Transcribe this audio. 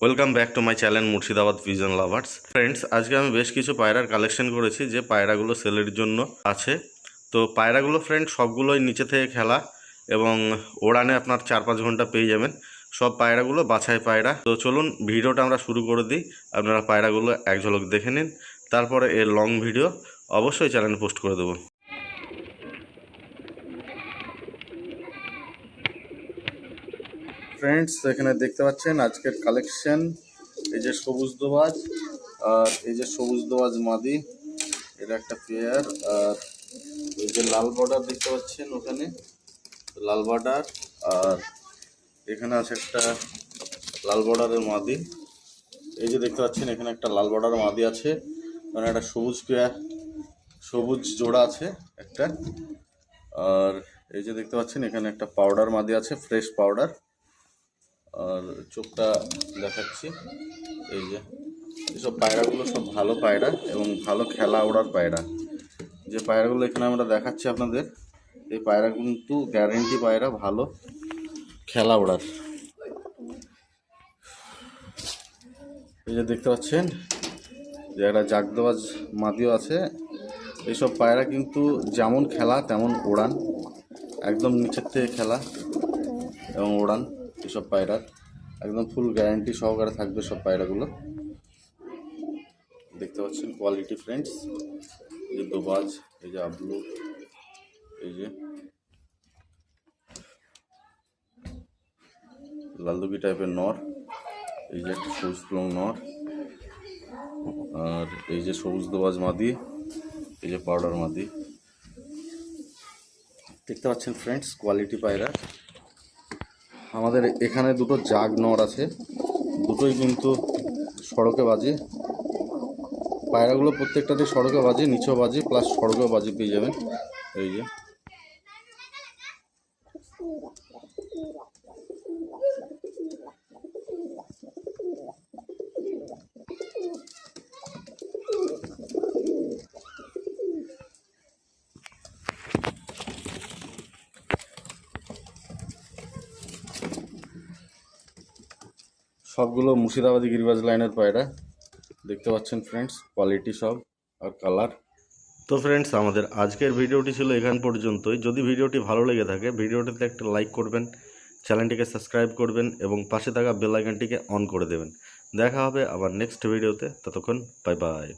Welcome back to my channel Murshidabad vision lovers friends আজকে আমি বেশ কিছু পায়রার কালেকশন করেছি, যে পায়রাগুলো সেলের জন্য আছে। তো পায়রাগুলো ফ্রেন্ড সবগুলোই নিচে থেকে খেলা এবং ওড়ানে আপনার চার পাঁচ ঘণ্টা পেয়ে যাবেন। সব পায়রাগুলো বাছাই পায়রা। তো চলুন, ভিডিওটা আমরা শুরু করে দিই। আপনারা পায়রাগুলো এক ঝলক দেখে নিন। তারপরে এর লং ভিডিও অবশ্যই চ্যানেল পোস্ট করে দেবো। ফ্রেন্ডস এখানে দেখতে পাচ্ছেন আজকের কালেকশন এই যে সবুজ দোবাজ আর এই যে সবুজ দোবাজ মাদি, এটা একটা পেয়ার আর এই যে লাল বর্ডার দেখতে পাচ্ছেন ওখানে, লাল বর্ডার আর এখানে আছে একটা লাল বর্ডারের মাদি। এই যে দেখতে পাচ্ছেন এখানে একটা লাল বর্ডারের মাদি আছে মানে একটা সবুজ পেয়ার সবুজ জোড়া আছে একটা। আর এই যে দেখতে পাচ্ছেন এখানে একটা পাউডার মাদি আছে ফ্রেশ পাউডার আর চোখটা দেখাচ্ছি। এই যে, এসব পায়রাগুলো সব ভালো পায়রা এবং ভালো খেলা ওড়ার পায়রা। যে পায়রাগুলো এখানে আমরা দেখাচ্ছি আপনাদের, এই পায়রা কিন্তু গ্যারেন্টি পায়রা ভালো খেলা ওড়ার। এই যে দেখতে পাচ্ছেন, যে একটা জাগদোয়াজ মাদিও আছে। এইসব পায়রা কিন্তু যেমন খেলা তেমন ওড়ান, একদম নিচের থেকে খেলা এবং ওড়ান। এসব পায়রার একদম ফুল গ্যারান্টি সহকারে থাকবে সব পায়রাগুলো। দেখতে পাচ্ছেন কোয়ালিটি ফ্রেন্ডস এই যে দোবাজ, এই যে আবলু, এই যে লালদুগি টাইপের নর, এই যে একটা সবুজ প্লং নর, আর এই যে সবুজ দোবাজ মাদি, এই যে পাউডার মাদি। দেখতে পাচ্ছেন ফ্রেন্ডস কোয়ালিটি পায়রা। আমাদের এখানে দুটো জাগ নর আছে। দুটোই কিন্তু সড়কে বাজে। পায়রাগুলো প্রত্যেকটাতে সড়কে বাজে, নিচেও বাজে প্লাস সড়কেও বাজে পেয়ে যাবেন। এই যে। সবগুলো মুর্শিদাবাদী গিরিবাজ লাইনের পায়রা। দেখতে পাচ্ছেন ফ্রেন্ডস কোয়ালিটি সব আর কালার তো ফ্রেন্ডস আমাদের আজকের ভিডিওটি ছিল এখান পর্যন্তই। যদি ভিডিওটি ভালো লেগে থাকে, ভিডিওটিতে একটা লাইক করবেন চ্যানেলটিকে সাবস্ক্রাইব করবেন এবং পাশে থাকা বেল আইকনটিকে অন করে দেবেন। দেখা হবে আবার নেক্সট ভিডিওতে ততক্ষণ বাই বাই